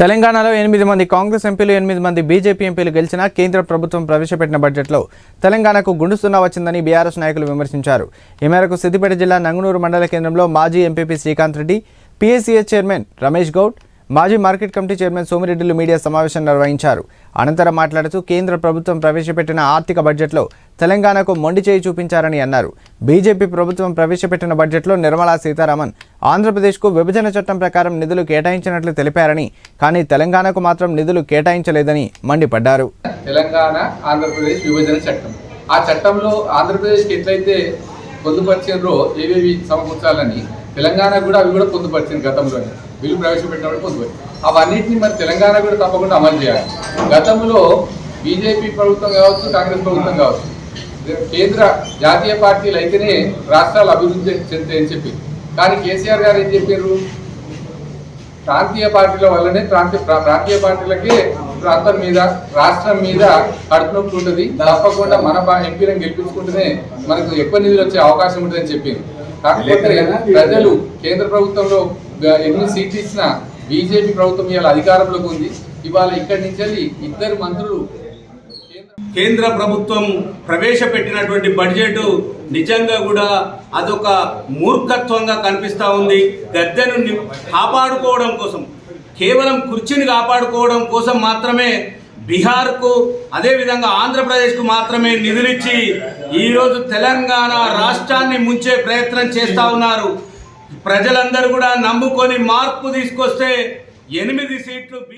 తెలంగాణలో ఎనిమిది మంది కాంగ్రెస్ ఎంపీలు ఎనిమిది మంది బీజేపీ ఎంపీలు గెలిచినా కేంద్ర ప్రభుత్వం ప్రవేశపెట్టిన బడ్జెట్లో తెలంగాణకు గుండుస్తున్నా వచ్చిందని బీఆర్ఎస్ నాయకులు విమర్శించారు. ఈ మేరకు సిద్దిపేట జిల్లా నంగునూరు మండల కేంద్రంలో మాజీ MPP Srikanth Reddy PSCS chairman Ramesh Goud మాజీ మార్కెట్ కమిటీ చైర్మన్ సోమిరెడ్డిలు మీడియా సమావేశం నిర్వహించారు. అనంతరం మాట్లాడుతూ కేంద్ర ప్రభుత్వం ప్రవేశపెట్టిన ఆర్థిక బడ్జెట్లో తెలంగాణకు మొండి చేయి చూపించారని అన్నారు. బీజేపీ ప్రభుత్వం ప్రవేశపెట్టిన బడ్జెట్లో నిర్మలా సీతారామన్ ఆంధ్రప్రదేశ్కు విభజన చట్టం ప్రకారం నిధులు కేటాయించినట్లు తెలిపారని కానీ తెలంగాణకు మాత్రం నిధులు కేటాయించలేదని మండిపడ్డారు. తెలంగాణ ఆంధ్రప్రదేశ్ విభజన చట్టం. ఆ చట్టంలో ఆంధ్రప్రదేశ్కి ఎట్లయితే పొందుపరిచారో ఏవేవి సమకూర్చాలని తెలంగాణ కూడా అవి కూడా పొందుపరిచింది గతంలోనే. బిల్లు ప్రవేశపెట్టినప్పుడు పొందుపరి అవన్నిటిని మరి తెలంగాణ కూడా తప్పకుండా అమలు చేయాలి. గతంలో బీజేపీ ప్రభుత్వం కావచ్చు కాంగ్రెస్ ప్రభుత్వం కావచ్చు కేంద్ర జాతీయ పార్టీలు అయితేనే రాష్ట్రాలు అభివృద్ధి చెందుతాయని చెప్పి కానీ కేసీఆర్ గారు ఏం చెప్పారు? ప్రాంతీయ పార్టీల వల్లనే ప్రాంతీయ ప్రాంతీయ పార్టీలకే ప్రాంతం మీద రాష్ట్రం మీద కడుపునొప్పి ఉంటుంది తప్పకుండా మన ఎంపీలను గెలిపించుకుంటేనే మనకు ఎక్కువ నిధులు వచ్చే అవకాశం ఉంటుందని చెప్పింది. కాకపోతే ప్రజలు కేంద్ర ప్రభుత్వంలో ఎన్ని సీట్లు ఇచ్చినా బీజేపీ ప్రభుత్వం ఇవాళ అధికారంలోకి ఉంది. ఇవాళ ఇక్కడి నుంచి వెళ్ళి ఇద్దరు మంత్రులు కేంద్ర కేంద్ర ప్రభుత్వం ప్రవేశపెట్టినటువంటి బడ్జెట్ నిజంగా కూడా అదొక మూర్ఖత్వంగా కనిపిస్తూ ఉంది. గద్దెను కాపాడుకోవడం కోసం కేవలం కుర్చీని కాపాడుకోవడం కోసం మాత్రమే బీహార్కు అదేవిధంగా ఆంధ్రప్రదేశ్కు మాత్రమే నిధులిచ్చి ఈరోజు తెలంగాణ రాష్ట్రాన్ని ముంచే ప్రయత్నం చేస్తూ ఉన్నారు. ప్రజలందరూ కూడా నమ్ముకొని మార్పు తీసుకొస్తే ఎనిమిది సీట్లు బి-